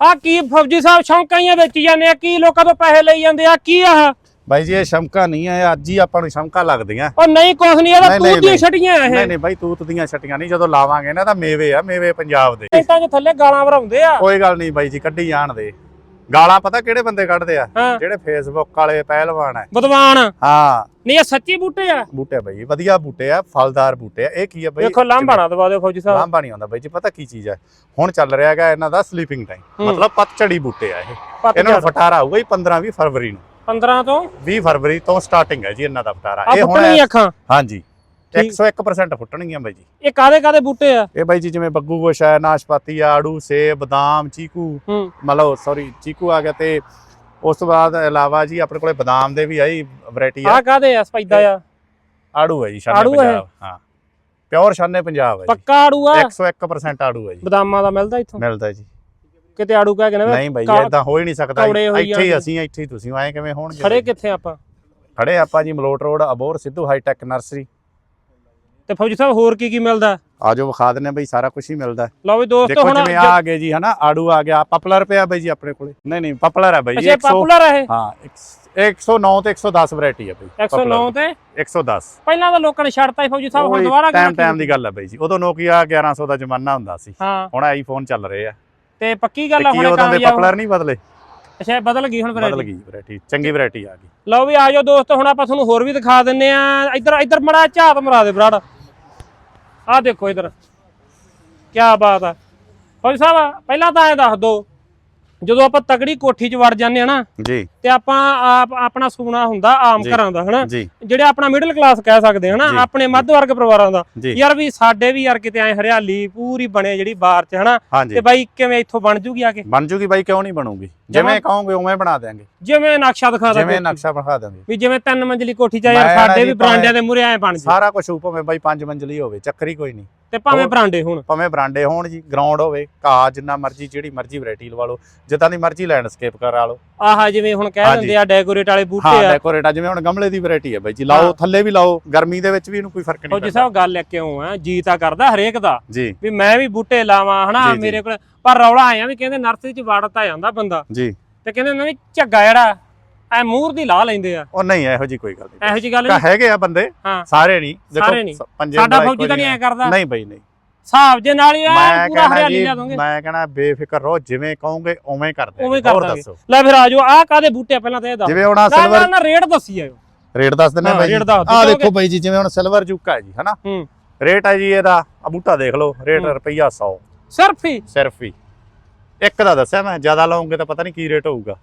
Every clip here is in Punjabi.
ਆ ਕੀ ਫੌਜੀ ਸਾਹਿਬ ਸ਼ੌਂਕਾਈਆਂ ਵੇਚੀ ਜਾਂਦੇ ਆ? ਕੀ ਲੋਕਾਂ ਤੋਂ ਪੈਸੇ ਲਈ ਜਾਂਦੇ ਆ? ਕੀ ਆ? ਬਾਈ ਜੀ ਇਹ ਸ਼ਮਕਾ ਨਹੀਂ ਹੈ ਅੱਜ ਹੀ ਆਪਾਂ ਨੂੰ ਸ਼ਮਕਾ ਲੱਗਦੀਆਂ। ਉਹ ਨਹੀਂ ਕੁਛ ਨਹੀਂ ਇਹਦਾ ਨਹੀਂ, ਨਹੀਂ, ਤੂੰ ਦੀਆਂ ਨਹੀਂ। ਛਟੀਆਂ ਇਹ। ਨਹੀਂ ਨਹੀਂ ਬਾਈ ਤੂਤ ਦੀਆਂ ਛਟੀਆਂ ਨਹੀਂ ਜਦੋਂ ਲਾਵਾਂਗੇ ਨਾ ਤਾਂ ਮੇਵੇ ਆ ਮੇਵੇ ਪੰਜਾਬ ਦੇ। ਟੈਂਟਾਂ 'ਚ ਥੱਲੇ ਗਾਲਾਂ ਭਰਾਉਂਦੇ ਆ। ਕੋਈ ਗੱਲ ਨਹੀਂ ਬਾਈ ਜੀ ਕੱਢੀ ਜਾਣ ਦੇ। ਗਾਲਾਂ ਪਤਾ ਕਿਹੜੇ ਬੰਦੇ ਕੱਢਦੇ ਆ? ਹਾਂ। ਜਿਹੜੇ ਫੇਸਬੁੱਕ ਵਾਲੇ ਪਹਿਲਵਾਨ ਆ। ਬਦਵਾਨ ਹਾਂ। ਨਹੀਂ ਇਹ ਸੱਚੀ ਬੂਟੇ ਆ। ਬੂਟੇ ਬਾਈ ਵਧੀਆ ਬੂਟੇ ਆ ਫਲਦਾਰ ਬੂਟੇ ਆ। ਇਹ ਕੀ ਆ ਬਾਈ? ਵੇਖੋ ਲਾਂਭਾ ਨਾ ਦਵਾ ਦਿਓ ਫੌਜੀ ਸਾਹਿਬ। ਲਾਂਭਾ ਨਹੀਂ ਆਉਂਦਾ ਬਾਈ ਜੀ ਪਤਾ ਕੀ ਚੀਜ਼ ਹੈ ਹੁਣ ਚੱਲ ਰਿਹਾ ਹੈਗਾ ਇਹਨਾਂ ਦਾ ਸਲੀਪਿੰਗ ਟਾਈਮ ਹੂੰ। ਮਤਲਬ ਪਤਝੜੀ ਬੂਟੇ ਆ ਇਹ। ਇਹਨਾਂ ਨੂੰ। ਫਟਾਰਾ ਆਊਗਾ ਹੀ 15 20 ਫਰਵਰੀ ਨੂੰ। 15 ਤੋਂ? 20 ਫਰਵਰੀ ਤੋਂ ਸਟਾਰਟਿੰਗ ਹੈ ਜੀ ਇਹਨਾਂ ਦਾ ਫਟਾਰਾ। ਆ ਇਹ ਹੁਣ ਫੁੱਟਣੀ ਅੱਖਾਂ। ਹਾਂਜੀ। 101% ਫੁੱਟਣਗੀਆਂ ਬਾਈ ਜੀ। ਇਹ ਕਾਦੇ ਕਾਦੇ ਬੂਟੇ ਆ? ਇਹ ਬਾਈ ਜੀ ਜਿਵੇਂ ਬੱਗੂ ਗੋਸ਼ ਹੈ ਨਾਸ਼ਪਾਤੀ ਆ ਆੜੂ ਸੇਬ ਬਦਾਮ ਚੀਕੂ। ਮਤਲਬ ਸੌਰੀ ਚੀਕੂ ਆ ਗਿਆ ਤੇ ਉਸ ਤੋਂ ਬਾਅਦ ਇਲਾਵਾ ਜੀ ਆਪਣੇ ਕੋਲੇ ਬਦਾਮ ਦੇ ਵੀ ਆਈ ਵੈਰਾਈਟੀ ਆ। ਆ ਕਾਦੇ ਆ? ਸਪੈਦਾ ਆ? ਆੜੂ ਹੈ ਜੀ ਸ਼ਾਨੇ? ਪੰਜਾਬ ਹਾਂ। ਪਿਓਰ ਸ਼ਾਨੇ ਪੰਜਾਬ ਹੈ ਪੱਕਾ ਆੜੂ ਆ? 101% ਆੜੂ ਹੈ ਜੀ। ਬਦਾਮਾਂ ਦਾ ਮਿਲਦਾ ਇੱਥੋਂ? ਮਿਲਦਾ ਜੀ। ਕਿਤੇ ਆੜੂ ਕਹਿ ਕੇ ਨਾ ਨਹੀਂ ਬਾਈ ਇਦਾਂ ਹੋ ਹੀ ਨਹੀਂ ਸਕਦਾ ਹੋਈ ਇੱਥੇ ਹੀ। ਅਸੀਂ ਇੱਥੇ ਹੀ ਤੁਸੀਂ ਆਏ ਕਿਵੇਂ ਹੋਣਗੇ ਖੜੇ ਕਿੱਥੇ ਆਪਾਂ? ਖੜੇ ਆਪਾਂ ਜੀ Malout road Abohar Sidhu hitech nursery. ਤੇ ਫੌਜੀ ਸਾਹਿਬ ਹੋਰ ਕੀ ਕੀ ਮਿਲਦਾ? ਆਜੋ ਵਿਖਾ ਦਿੰਨੇ ਬਈ ਸਾਰਾ ਕੁਝ ਹੀ ਮਿਲਦਾ। ਲਓ ਵੀ ਦੋਸਤੋ ਦੇਖੋ ਹੁਣ ਜਿਵੇਂ ਆ ਆ ਗਏ ਜੀ ਹਨਾ? ਆੜੂ ਆ ਗਿਆ। ਪਪਲਰ ਪਿਆ ਬਾਈ ਜੀ ਆਪਣੇ ਕੋਲੇ। ਨਹੀਂ ਨਹੀਂ ਪਪਲਰ ਹੈ ਬਾਈ ਅੱਛਾ 100 ਪਪੂਲਰ ਹੈ ਹਾਂ ਇੱਕ- 109 ਤੇ 110 ਵੈਰਾਈਟੀ ਹੈ ਬਾਈ 109 ਤੇ? 110 ਪਹਿਲਾਂ ਤਾਂ ਲੋਕਾਂ ਨੇ ਛੱਡਤਾ ਸੀ ਫੌਜੀ ਸਾਹਿਬ ਹੁਣ ਦੁਬਾਰਾ ਟਾਈਮ ਟਾਈਮ ਦੀ ਗੱਲ ਹੈ ਬਾਈ ਜੀ। ਉਦੋਂ ਨੋਕੀਆ 1100 ਦਾ ਜ਼ਮਾਨਾ ਹੁੰਦਾ ਸੀ। ਹਾਂ। ਹੁਣ ਆਈਫੋਨ ਚੱਲ ਰਹੇ ਆ। ਤੇ ਪੱਕੀ ਗੱਲ ਆ ਕੀ ਹੁਣ ਉਦੋਂ ਦੇ ਕਾਮਯਾਬ ਪਪਲਰ ਨਹੀਂ ਬਦਲੇ? ਅੱਛਾ ਇਹ ਬਦਲ ਗਈ ਹੁਣ ਬਦਲ ਗਈ ਵੈਰਾਈਟੀ। ਚੰਗੀ ਵੈਰਾਈਟੀ ਆ ਗਈ। ਲਓ ਵੀ ਆਜੋ ਦੋਸਤੋ ਹੁਣ ਆਪਾਂ ਤੁਹਾਨੂੰ ਹੋਰ ਵੀ ਦਿਖਾ ਦਿੰਨੇ ਆ ਇੱਧਰ ਇੱਧਰ ਮੜਾ ਝਾਤ ਮਰਾ ਦੇ ਬਰਾੜ। ਆਹ ਦੇਖੋ ਇੱਧਰ। ਕੀ ਬਾਤ ਆ। ਫੌਜੀ ਸਾਹਿਬ ਪਹਿਲਾਂ ਤਾਂ ਇਹ ਦੱਸ ਦੋ ਜਦੋਂ ਆਪਾਂ ਤਗੜੀ ਕੋਠੀ 'ਚ ਵੜ ਜਾਂਦੇ ਆ ਨਾ ਜੀ। ਤੇ ਆਪਾਂ ਆਪ ਆਪਣਾ ਸੁਪਨਾ ਹੁੰਦਾ ਆਮ। ਘਰਾਂ ਦਾ ਹਨਾ? ਜਿਹੜੇ ਆਪਣਾ ਮਿਡਲ ਕਲਾਸ ਕਹਿ ਸਕਦੇ ਹਨਾ। ਆਪਣੇ ਮੱਧ ਵਰਗ ਪਰਿਵਾਰਾਂ ਦਾ। ਯਾਰ ਵੀ ਸਾਡੇ ਵੀ ਯਾਰ ਕਿਤੇ ਐ ਹਰਿਆਲੀ ਪੂਰੀ ਬਣੇ ਜਿਹੜੀ ਬਾਹਰ 'ਚ ਹਨਾ? ਤੇ ਬਾਈ ਕਿਵੇਂ ਇੱਥੋਂ ਬਣ ਜੂਗੀ ਆ ਕੇ? ਬਣ ਜੂਗੀ ਬਾਈ ਕਿਉਂ ਨਹੀਂ ਬਣੂਗੀ? ਜਿਵੇਂ ਕਹੋਗੇ ਉਵੇਂ ਬਣਾ ਦੇਾਂਗੇ ਜਿਵੇਂ ਨਕਸ਼ਾ ਦਿਖਾ ਦਾਂਗੇ ਜਿਵੇਂ ਨਕਸ਼ਾ ਬਣਾ ਦੇਾਂਗੇ ਵੀ ਜਿਵੇਂ ਤਿੰਨ ਮੰਜ਼ਲੀ ਕੋਠੀ 'ਚ ਯਾਰ ਸਾਡੇ ਵੀ ਬਰਾਂਡਿਆਂ ਦੇ ਮੂਰੇ ਐ ਬਣ ਜੇ। ਸਾਰਾ ਕੁਝ ਭਾਵੇਂ ਬਾਈ ਪੰਜ ਮੰਜ਼ਲੀ ਹੋਵੇ ਚੱਕਰੀ ਕੋਈ ਨਹੀਂ। ਤੇ ਭਾਵੇਂ ਬਰਾਂਡੇ ਹੋਣ। ਭਾਵੇਂ ਬਰਾਂਡੇ ਹੋਣ ਜੀ ਗਰਾਊਂਡ ਹੋਵੇ ਘਾਹ ਜਿੰਨਾ ਮਰਜ਼ੀ ਜਿਹੜੀ ਮਰਜ਼ੀ ਵੈਰਾਈਟੀ ਲਵਾ ਲਓ ਜਿੱਦਾਂ ਦੀ ਮਰਜ਼ੀ ਲੈਂਡਸਕੇਪ ਕਰਾ ਲਓ। ਆਹ ਜਿਵੇਂ ਹੁਣ ਕਹਿ। ਦਿੰਦੇ ਆ ਡੈਕੋਰੇਟ ਵਾਲੇ ਬੂਟੇ ਹਾਂ ਆ। ਡੈਕੋਰੇਟ ਆ ਜਿਵੇਂ ਹੁਣ ਗਮਲੇ ਦੀ ਵੈਰਾਈਟੀ ਹੈ ਬਾਈ ਜੀ ਹਾਂ। ਲਾਓ ਥੱਲੇ ਵੀ ਲਾਓ ਗਰਮੀ ਦੇ ਵਿੱਚ ਵੀ ਇਹਨੂੰ ਕੋਈ ਫ਼ਰਕ ਨਹੀਂ ਪੈਂਦਾ। ਸਾਹਿਬ ਗੱਲ ਕਿਉਂ ਆ ਜੀ ਤਾਂ ਕਰਦਾ ਹਰੇਕ ਦਾ ਜੀ। ਵੀ ਮੈਂ ਵੀ ਬੂਟੇ ਲਾਵਾਂ ਹਨਾ ਜੀ, ਜੀ। ਮੇਰੇ ਕੋਲ ਪਰ ਰੌਲਾ ਆਇਆ ਵੀ ਕਹਿੰਦੇ ਨਰਸਰੀ 'ਚ ਵੜਤਾ ਜਾਂਦਾ ਬੰਦਾ। ਜੀ। ਤੇ ਕਹਿੰਦੇ ਨਾ ਵੀ ਝੱਗਾ ਜਿਹੜਾ ਐ ਮੂਰ ਦੀ ਲਾ ਲੈਂਦੇ ਆ। ਉਹ ਨਹੀਂ ਇਹੋ ਜੀ ਕੋਈ ਗੱਲ ਨਹੀਂ। ਇਹੋ ਜੀ ਗੱਲ ਨਹੀਂ। ਹੈਗੇ ਆ ਬੰਦੇ ਹਾਂ। ਸਾਰੇ ਨਹੀਂ। ਸ- ਪੰਜੇ ਸਾਡਾ ਫੌਜੀ ਤਾਂ ਨਹੀਂ ਐ ਕਰਦਾ। ਨਹੀਂ ਬਾਈ ਨਹੀਂ। ਹਿਸਾਬ ਜੇ ਨਾਲ ਹੀ ਮੈਂ ਪੂਰਾ ਹਰਿਆਲੀ ਲਿਆ ਦੋਗੇ ਮੈਂ ਕਹਿਣਾ ਬੇਫਿਕਰ ਰਹੋ ਜਿਵੇਂ ਕਹੋਗੇ ਉਵੇਂ ਕਰ ਦੇ ਉਵੇਂ ਕਰ ਹੋਰ ਦਾਂਗੇ। ਦੱਸੋ। ਲੈ ਫਿਰ ਆਜੋ ਆਹ ਕਾਦੇ ਬੂਟੇ ਆ? ਪਹਿਲਾਂ ਤਾਂ ਇਹ ਦੱਸ। ਜਿਵੇਂ ਹੁਣ ਸਿਲਵਰ ਨਾ ਰੇਟ ਦੱਸੀ ਆਇਓ ਰੇਟ ਦੱਸ ਦਿੰਦੇ ਬਾਈ ਕਿਉਂਕਿ- ਦੇਖੋ ਬਾਈ ਜੀ ਜਿਵੇਂ ਹੁਣ ਸਿਲਵਰ ਜੁਕਾ ਹੈ ਜੀ ਹਨਾ? ਹੂੰ। ਰੇਟ ਹੈ ਜੀ ਇਹਦਾ ਆ ਬੂਟਾ ਦੇਖ ਲਓ ਰੇਟ। ਰੁਪਈਆ 100 ਸਿਰਫ ਹੀ? ਸਿਰਫ ਹੀ। ਇੱਕ ਦਾ ਦੱਸਿਆ ਮੈਂ ਜ਼ਿਆਦਾ ਲਾਉਂਗੇ ਤਾਂ ਪਤਾ ਨਹੀਂ ਕੀ ਰੇਟ ਹੋਊਗਾ।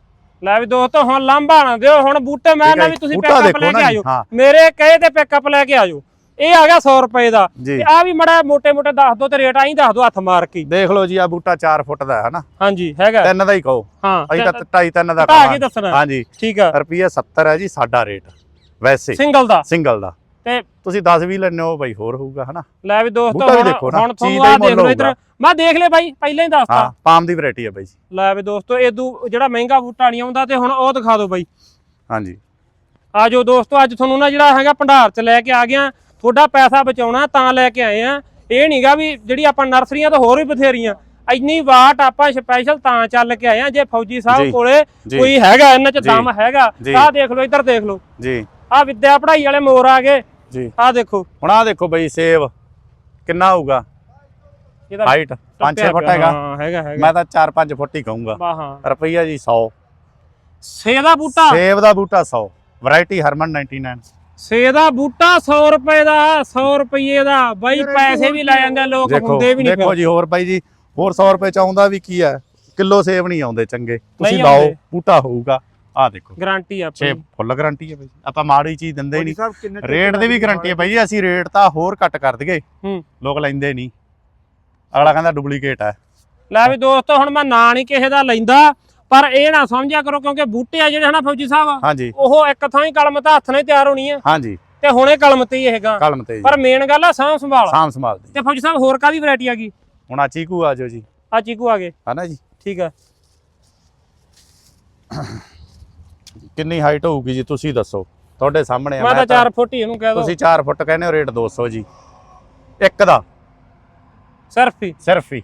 ਲੈ ਵੀ ਦੋਸਤੋ ਹੁਣ ਲਾਂਭਾ ਨਾ ਦਿਓ ਹੁਣ ਬੂਟੇ ਮੈਂ ਨਾ ਵੀ ਤੁਸੀਂ ਪਿਕਅਪ ਲੈ ਕੇ ਆਇਓ। ਮੇਰੇ ਕਹੇ ਤੇ ਪਿਕਅਪ ਲੈ ਕੇ ਆਇਓ। ਇਹ ਆ ਗਿਆ 100 ਰੁਪਏ ਦਾ। ਤੇ ਆ ਵੀ ਮੜਾ ਮੋਟੇ ਮੋਟੇ ਦੱਸ ਦੋ ਤੇ ਰੇਟ ਆਈ ਦੱਸ ਦੋ ਹੱਥ ਮਾਰ ਕੇ। ਦੇਖ ਲਓ ਜੀ ਆ ਬੂਟਾ 4 ਫੁੱਟ ਦਾ ਹੈ ਹਨਾ ਹਾਂਜੀ ਹੈਗਾ। ਤਿੰਨ ਦਾ ਹੀ ਕਹੋ। ਹਾਂ ਅਸੀਂ ਤਾਂ 2.5 ਤਿੰਨ ਦਾ ਕਹਾਂਗੇ ਹਾਂਜੀ। ਠੀਕ ਆ। ਰੁਪਈਆ 70 ਹੈ ਜੀ ਸਾਡਾ ਰੇਟ। ਵੈਸੇ। ਸਿੰਗਲ ਦਾ। ਸਿੰਗਲ ਦਾ। ਤੇ ਤੁਸੀਂ 10 ਵੀ ਲੈਣੇ ਹੋ ਬਾਈ ਹੋਰ ਹੋਊਗਾ ਹਨਾ? ਲੈ ਵੀ ਦੋਸਤੋ ਹੁਣ ਤੁਹਾਨੂੰ ਆ ਦੇਖ ਲਓ ਇਧਰ। ਮੈਂ ਦੇਖ ਲਿਆ ਬਾਈ ਪਹਿਲਾਂ ਹੀ ਦੱਸਤਾ। ਹਾਂ ਪਾਮ ਦੀ ਵੈਰਾਈਟੀ ਹੈ ਬਾਈ ਜੀ। ਲੈ ਵੀ ਦੋਸਤੋ ਇਦੋਂ ਜਿਹੜਾ ਮਹਿੰਗਾ ਬੂਟਾ ਨਹੀਂ ਆਉਂਦਾ ਤੇ ਹੁਣ ਉਹ ਦਿਖਾ ਦਿਓ ਬਾਈ। ਹਾਂਜੀ। ਆਜੋ ਦੋਸਤੋ ਅੱਜ ਤੁਹਾਨੂੰ ਨਾ ਜਿਹੜਾ ਹੈਗਾ ਭੰਡਾਰ ਚ ਲੈ ਕੇ ਆ ਗਿਆ। ਤੁਹਾਡਾ ਪੈਸਾ ਬਚਾਉਣਾ ਤਾਂ ਲੈ ਕੇ ਆਏ ਆ। ਇਹ ਨਹੀਂਗਾ ਵੀ ਜਿਹੜੀ ਆਪਾਂ ਨਰਸਰੀਆਂ ਤਾਂ ਹੋਰ ਵੀ ਬਥੇਰੀਆਂ। ਇੰਨੀ ਵਾਟ ਆਪਾਂ ਸਪੈਸ਼ਲ ਤਾਂ ਚੱਲ ਕੇ ਆਏ ਆ ਜੇ ਫੌਜੀ ਸਾਹਿਬ ਕੋਲੇ ਕੋਈ ਹੈਗਾ ਇਹਨਾਂ ਚ ਦਮ ਹੈਗਾ। ਆਹ ਦੇਖ ਲਓ ਇੱਧਰ ਦੇਖ ਲਓ। ਜੀ। ਆਹ ਵਿਦਿਆ ਪੜ੍ਹਾਈ ਵਾਲੇ ਮੋਰ ਆ ਗਏ। ਜੀ। ਆਹ ਦੇਖੋ। ਹੁਣ ਆ ਦੇਖੋ ਬਾਈ ਸੇਬ। ਕਿੰਨਾ ਹੋਊਗਾ? ਇਹਦਾ ਹਾਈਟ 5-6 ਟੱਪਿਆ ਫੁੱਟ ਹੈਗਾ। ਹਾਂ ਹੈਗਾ ਹੈਗਾ। ਮੈਂ ਤਾਂ 4-5 ਫੁੱਟ ਹੀ ਕਹੂੰਗਾ। ਵਾਹ ਹਾਂ। ਰੁਪਈਆ ਜੀ 100 ਸੇ ਦਾ ਬੂਟਾ? ਸੇਬ ਦਾ ਬੂਟਾ 100 ਵੈਰਾਈਟੀ ਹਰਮਨ 99 ਸੇ ਦਾ ਬੂਟਾ 100 ਰੁਪਏ ਦਾ 100 ਰੁਪਏ ਦਾ। ਬਾਈ ਪੈਸੇ ਵੀ ਲੈ ਜਾਂਦੇ ਲੋਕ ਹੁੰਦੇ ਵੀ ਨਹੀਂ ਦੇਖੋ ਜੀ ਹੋਰ ਬਾਈ ਜੀ ਹੋਰ 100 ਰੁਪਏ ਚ ਆਉਂਦਾ ਵੀ ਕੀ ਹੈ? ਕਿਲੋ ਸੇਬ ਨਹੀਂ ਆਉਂਦੇ ਚੰਗੇ। ਤੁਸੀਂ ਲਾਓ। ਬੂਟਾ ਹੋਊਗਾ। ਆ ਦੇਖੋ। ਗਾਰੰਟੀ ਆ ਛੇ ਫੁੱਲ ਗਾਰੰਟੀ ਹੈ ਬਾਈ। ਆਪਾਂ ਮਾੜੀ ਚੀਜ਼ ਦਿੰਦੇ ਨਹੀਂ ਰੇਟ ਦੀ ਵੀ ਗਾਰੰਟੀ ਹੈ ਬਾਈ ਜੀ ਅਸੀਂ ਰੇਟ ਤਾਂ ਹੋਰ ਘੱਟ ਕਰ ਦਈਏ। ਹੂੰ। ਲੋਕ ਲੈਂਦੇ ਨਹੀਂ ਅਗਲਾ ਕਹਿੰਦਾ ਡੁਪਲੀਕੇਟ ਹੈ ਲੈ ਵੀ ਦੋਸਤੋ ਹੁਣ ਮੈਂ ਨਾਂ ਨਹੀਂ ਕਿਸੇ ਦਾ ਲੈਂਦਾ ਪਰ ਇਹ ਨਾ ਸਮਝਿਆ ਕਰੋ ਕਿਉਂਕਿ ਬੂਟੇ ਆ ਜਿਹੜੇ ਹਨਾ ਫੌਜੀ ਸਾਹਿਬ ਹਾਂਜੀ। ਉਹ ਇੱਕ ਥਾਂ ਹੀ ਕਲਮ ਤਾਂ ਹੱਥ ਨਾਲ ਹੀ ਤਿਆਰ ਹੋਣੀ ਆ। ਹਾਂਜੀ। ਤੇ ਹੁਣੇ ਕਲਮ ਤੇ ਹੀ ਇਹਗਾ ਕਲਮ ਤੇ ਪਰ ਮੇਨ ਗੱਲ ਆ ਸਾਂਭ ਸੰਭਾਲ। ਸਾਮ ਸੰਭਾਲ ਦੀ। ਤੇ ਫੌਜੀ ਸਾਹਿਬ ਹੋਰ ਕਾਦੀ ਵੈਰਾਈਟੀ ਆ ਗਈ? ਹੁਣ ਆ ਚੀਕੂ ਆ ਜਾਓ ਜੀ। ਆ ਚੀਕੂ ਆ ਗਏ। ਹਨਾ ਜੀ। ਠੀਕ ਆ। ਕਿੰਨੀ ਹਾਈਟ ਹੋਊਗੀ ਜੀ ਤੁਸੀਂ ਦੱਸੋ? ਤੁਹਾਡੇ ਸਾਹਮਣੇ ਆ, ਮੈਂ ਤਾਂ 4 ਫੁੱਟ ਹੀ ਇਹਨੂੰ ਕਹਿ ਦੋ ਤੁਸੀਂ 4 ਫੁੱਟ ਕਹਿੰਦੇ ਹੋ ਰੇਟ 200 ਜੀ। ਇੱਕ ਦਾ। ਸਿਰਫ ਹੀ। ਸਿਰਫ ਹੀ।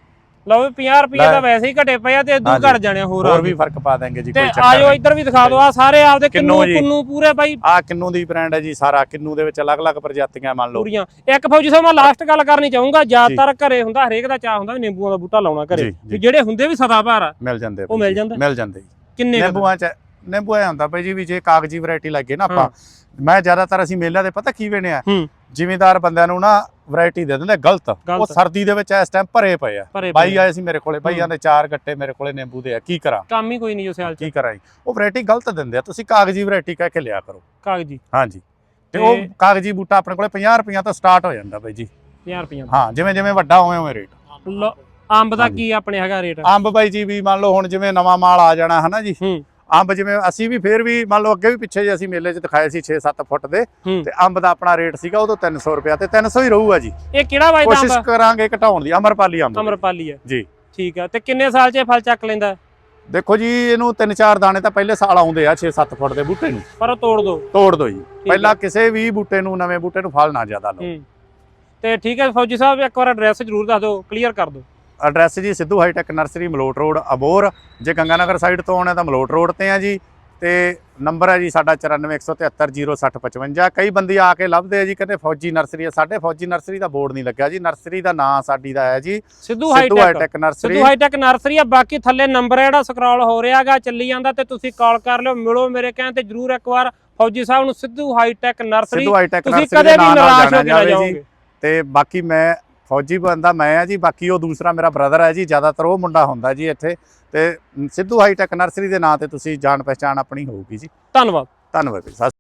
ਲਓ ਵੀ 50 ਰੁਪਏ। ਦਾ ਵੈਸੇ ਹੀ ਘਟੇ ਪਏ ਆ ਤੇ ਇਦੋਂ। ਘਟ ਜਾਣੇ ਹੋਰ ਹੋਰ ਵੀ ਫ਼ਰਕ ਪਾ ਦਾਂਗੇ ਜੀ ਤੇ ਕੋਈ ਚੱਕਰ ਨਹੀਂ। ਇੱਧਰ ਵੀ ਦਿਖਾ ਦਿਓ ਆ ਸਾਰੇ ਆਪਦੇ ਕਿੰਨੂ ਕਿੰਨੂ ਪੂਰੇ ਬਾਈ। ਆ ਕਿੰਨੂ ਦੀ ਬ੍ਰਾਂਡ ਹੈ ਜੀ ਸਾਰਾ ਕਿੰਨੂ ਦੇ ਵਿੱਚ ਅਲੱਗ-ਅਲੱਗ ਪ੍ਰਜਾਤੀਆਂ ਮੰਨ ਲਓ। ਪੂਰੀਆਂ। ਇੱਕ ਫੌਜੀ ਸਾਹਿਬ ਮੈਂ ਲਾਸਟ ਗੱਲ ਕਰਨੀ ਚਾਹੂੰਗਾ ਜ਼ਿਆਦਾਤਰ ਘਰੇ ਹੁੰਦਾ ਹਰੇਕ ਦਾ ਚਾਹ ਹੁੰਦਾ ਵੀ ਨਿੰਬੂਆਂ ਦਾ ਬੂਟਾ ਲਾਉਣਾ ਘਰੇ। ਜਿਹੜੇ ਹੁੰਦੇ ਵੀ ਸਦਾਬਹਾਰ ਆ ਮਿਲ ਜਾਂਦੇ ਉਹ ਮਿਲ ਜਾਂਦਾ? ਮਿਲ ਜਾਂਦੇ। ਕਿੰਨੇ? ਨਿੰਬੂਆਂ ਚ ਨਿੰਬੂ ਐ ਹੁੰਦਾ ਭਾਈ ਜੀ ਵੀ ਜੇ ਕਾਗਜ਼ੀ ਵੈਰਾਈਟੀ ਲੱਗੇ ਨਾ ਆਪਾਂ। ਮੈਂ ਜ਼ਿਆਦਾਤਰ ਅਸੀਂ ਮੇਲਿਆਂ ਦੇ ਪਤਾ ਕੀ ਵੇਣੇ ਆ? ਹੂੰ। ਜ਼ਿਮੀਂਦਾਰ ਬੰਦਿਆਂ ਨੂੰ ਨਾ ਵੈਰਾਈਟੀ ਦੇ ਦਿੰਦੇ ਗਲਤ। ਉਹ। ਸਰਦੀ ਦੇ ਵਿੱਚ ਇਸ ਟਾਈਮ ਭਰੇ ਪਏ ਆ। ਬਾਈ। ਆਏ ਸੀ ਮੇਰੇ ਕੋਲੇ ਬਾਈਆਂ ਦੇ ਚਾਰ ਗੱਟੇ ਮੇਰੇ ਕੋਲੇ ਨਿੰਬੂ ਦੇ ਆ ਕੀ ਕਰਾਂ? ਕੰਮ ਹੀ ਕੋਈ ਨਹੀਂ ਜੋ ਸਿਆਲ ਚ। ਕੀ ਕਰਾਂ ਉਹ ਵੈਰਾਈਟੀ ਗਲਤ ਦਿੰਦੇ ਆ। ਤੁਸੀਂ ਕਾਗਜ਼ੀ ਵੈਰਾਈਟੀ ਕਹਿ ਕੇ ਲਿਆ ਕਰੋ। ਕਾਗਜੀ। ਹਾਂਜੀ। ਤੇ ਉਹ ਕਾਗਜ਼ੀ ਬੂਟਾ ਆਪਣੇ ਕੋਲੇ 50 ਰੁਪਈਆ ਤੋਂ ਸਟਾਰਟ ਹੋ ਜਾਂਦਾ ਬਾਈ ਜੀ। 50 ਰੁਪਈਆ ਹਾਂ ਜਿਵੇਂ ਜਿਵੇਂ ਵੱਡਾ ਉਵੇਂ ਉਵੇਂ ਰੇਟ ਅੰਬ ਦਾ। ਕੀ ਆਪਣੇ ਹੈਗਾ ਰੇਟ ਅੰਬ ਬਾਈ ਜੀ ਵੀ ਮੰਨ ਲਓ ਹੁਣ ਜਿਵੇਂ ਨਵਾਂ ਮਾਲ ਆ ਜਾਣਾ ਹਨਾ ਜੀ। ਅੰਬ ਜਿਵੇਂ ਅਸੀਂ ਵੀ ਫੇਰ ਵੀ ਮੰਨ ਲਓ ਅੱਗੇ ਵੀ ਪਿੱਛੇ ਜੇ ਅਸੀਂ ਮੇਲੇ 'ਚ ਦਿਖਾਏ ਸੀ 6-7 ਫੁੱਟ ਦੇ ਤੇ ਅੰਬ ਦਾ ਆਪਣਾ ਰੇਟ ਸੀਗਾ ਉਦੋਂ 300 ਰੁਪਿਆ ਤੇ 300 ਹੀ ਰਹੂਗਾ ਜੀ। ਇਹ ਕਿਹੜਾ ਕੋਸ਼ਿਸ਼ ਅੰਬ? ਕਰਾਂਗੇ ਘਟਾਉਣ ਦੀ ਅਮਰਪਾਲੀ ਅੰਬ। ਅਮਰਪਾਲੀ ਹੈ ਜੀ। ਠੀਕ ਆ ਤੇ ਕਿੰਨੇ ਸਾਲ ਚ ਇਹ ਫਲ ਚੱਕ ਲੈਂਦਾ? ਦੇਖੋ ਜੀ ਇਹਨੂੰ 3-4 ਦਾਣੇ ਤਾਂ ਪਹਿਲੇ ਸਾਲ ਆਉਂਦੇ ਆ 6-7 ਫੁੱਟ ਦੇ ਬੂਟੇ ਨੂੰ। ਪਰ ਉਹ ਤੋੜ ਦੋ। ਤੋੜ ਦੋ ਜੀ। ਪਹਿਲਾਂ ਕਿਸੇ ਵੀ ਬੂਟੇ ਨੂੰ ਨਵੇਂ ਬੂਟੇ ਨੂੰ ਫਲ ਨਾ ਜ਼ਿਆਦਾ ਲਓ। ਤੇ ਠੀਕ ਹੈ ਫੌਜੀ ਸਾਹਿਬ ਇੱਕ ਵਾਰ ਐਡਰੈਸ ਜ਼ਰੂਰ ਦੱਸ ਦਿਓ ਕਲੀਅਰ ਕਰ ਦਿਓ। ਐਡਰੈਸ ਜੀ Sidhu hitech nursery Malout road Abohar ਜੇ ਗੰਗਾਨਗਰ ਸਾਈਡ ਤੋਂ ਆਉਣਾ ਤਾਂ ਮਲੋਟ ਰੋਡ ਤੇ ਆ ਜੀ। ਤੇ ਨੰਬਰ ਹੈ ਜੀ ਸਾਡਾ 9417306055 ਕਈ ਬੰਦੇ ਆ ਕੇ ਲੱਭਦੇ ਆ ਜੀ ਕਹਿੰਦੇ ਫੌਜੀ ਨਰਸਰੀ ਹੈ ਸਾਡੇ ਫੌਜੀ ਨਰਸਰੀ ਦਾ ਬੋਰਡ ਨਹੀਂ ਲੱਗਿਆ ਜੀ। ਨਰਸਰੀ ਦਾ ਨਾਂ ਸਾਡੀ ਦਾ ਹੈ ਜੀ Sidhu hitech. Nursery. Sidhu hitech nursery ਆ ਬਾਕੀ ਥੱਲੇ ਨੰਬਰ ਹੈ ਜਿਹੜਾ ਸਕਰੋਲ ਹੋ ਰਿਹਾਗਾ ਚੱਲੀ ਜਾਂਦਾ ਤੇ ਤੁਸੀਂ ਕਾਲ ਕਰ ਲਿਓ ਮਿਲੋ ਮੇਰੇ ਕਹਿਣ ਤੇ ਜਰੂਰ ਇੱਕ ਵਾਰ। ਫੌਜੀ ਸਾਹਿਬ ਨੂੰ ਸਿੱਧੂ ਹਾਈਟੈਕ ਨਰਸਰੀ। ਤੁਸੀਂ ਕਦੇ ਵੀ ਨਿਰਾਸ਼ ਹੋ ਕੇ ਨਾ ਜਾਓਗੇ। ਤੇ ਬਾਕੀ ਮੈਂ ਫੌਜੀ ਬੰਦਾ ਮੈਂ ਆ ਜੀ ਬਾਕੀ ਉਹ ਦੂਸਰਾ ਮੇਰਾ ਬ੍ਰਦਰ ਹੈ ਜੀ ਜ਼ਿਆਦਾਤਰ ਉਹ ਮੁੰਡਾ ਹੁੰਦਾ ਜੀ ਇੱਥੇ। ਤੇ ਸਿੱਧੂ ਹਾਈਟੈਕ ਨਰਸਰੀ ਦੇ ਨਾਂ ਤੇ ਤੁਸੀਂ ਜਾਣ ਪਛਾਣ ਆਪਣੀ ਹੋਊਗੀ ਜੀ। ਧੰਨਵਾਦ। ਧੰਨਵਾਦ ਜੀ